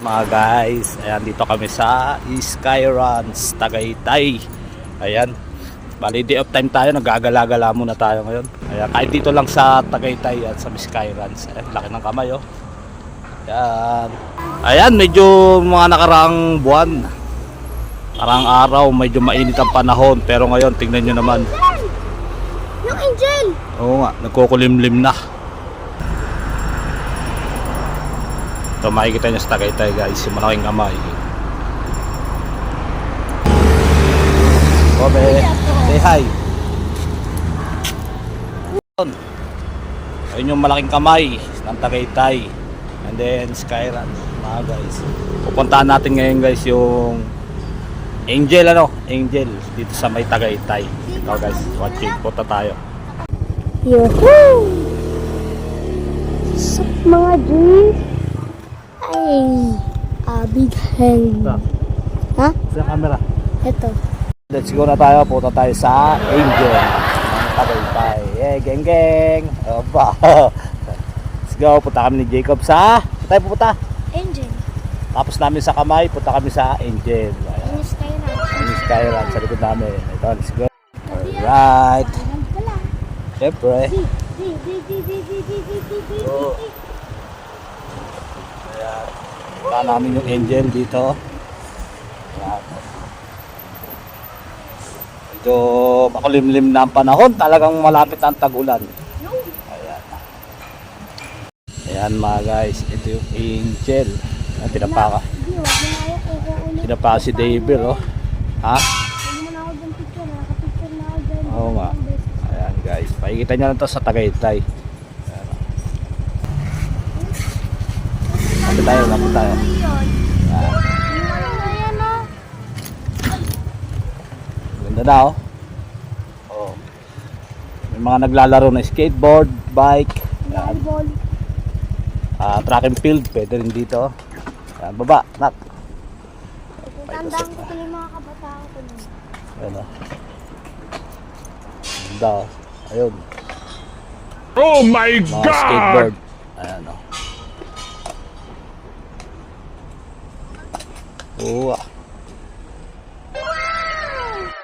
Mga guys, ayan dito kami sa Skyruns, Tagaytay. Ayan. Bali, day of time tayo, nagagala-gala muna tayo ngayon. Ayan, kahit dito lang sa Tagaytay at sa Skyruns. Ayan, laki ng kamay oh. Ayan. Ayan, medyo mga nakaraang buwan. Karang araw, medyo mainit ang panahon. Pero ngayon, tingnan nyo naman. Yung angel! Oo nga, nagkukulimlim na. Ito makikita nyo sa Tagaytay guys, yung malaking kamay. Kobe, say hi. Yun. Ayun yung malaking kamay ng Tagaytay. And then Skyrun, mga guys. Pupuntahan natin ngayon guys yung Angel ano, Angel dito sa may Tagaytay. Ito guys, watching punta tayo. Yuhuu! Sup mga G? Ay, a big hand. Ha? Sa camera. Ito. Let's go na tayo. Punta tayo sa Angel. Ang Tagaytay. Eh, geng geng. Oba. Let's go. Punta kami ni Jacob sa... Saan tayo pupunta? Angel. Tapos namin sa kamay, punta kami sa Angel. Ayan. Ano sky na? Yung Skyline sa likod namin. Ito, let's go. Alright. Siyempre. Di, wala namin yung angel dito. Yan. Medyo makulimlim na ang panahon. Talagang malapit ang tag-ulan. Ayan. Ayan mga guys. Ito yung angel. Ah, tinapaka. Tinapaka si David. Oh. Ha? Oo nga. Ayan guys. Pakikita nyo lang ito sa Tagaytay. Lapit tayo, lapit tayo. Ayan. Ayan o. Ganda na oh. Oh. May mga naglalaro na skateboard, bike. Volleyball. Ah, track and field, pwede rin dito. Ayan, baba, nak. Tandaan ko tuloy mga kabataan ko nun. Ayan oh. Ganda oh. Ayun, Oh my mga god! skateboard. Ayan oh. Ah.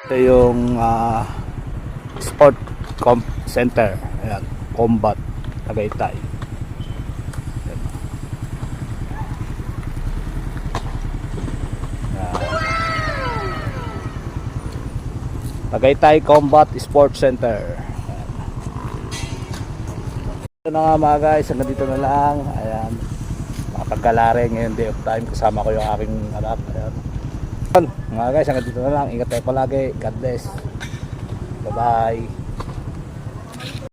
Ito yung ah, sport comp center. Ayan, combat, Tagaytay. Ayan. Tagaytay Combat Sports Center. Ayan. Ito na nga mga guys, hanggang dito na lang. Ayan. Makapagkalare ngayon day of time. Kasama ko yung aking anak. Ayan. Mga guys, hanggang dito na lang. Ingat tayo palagi. God bless. Bye-bye.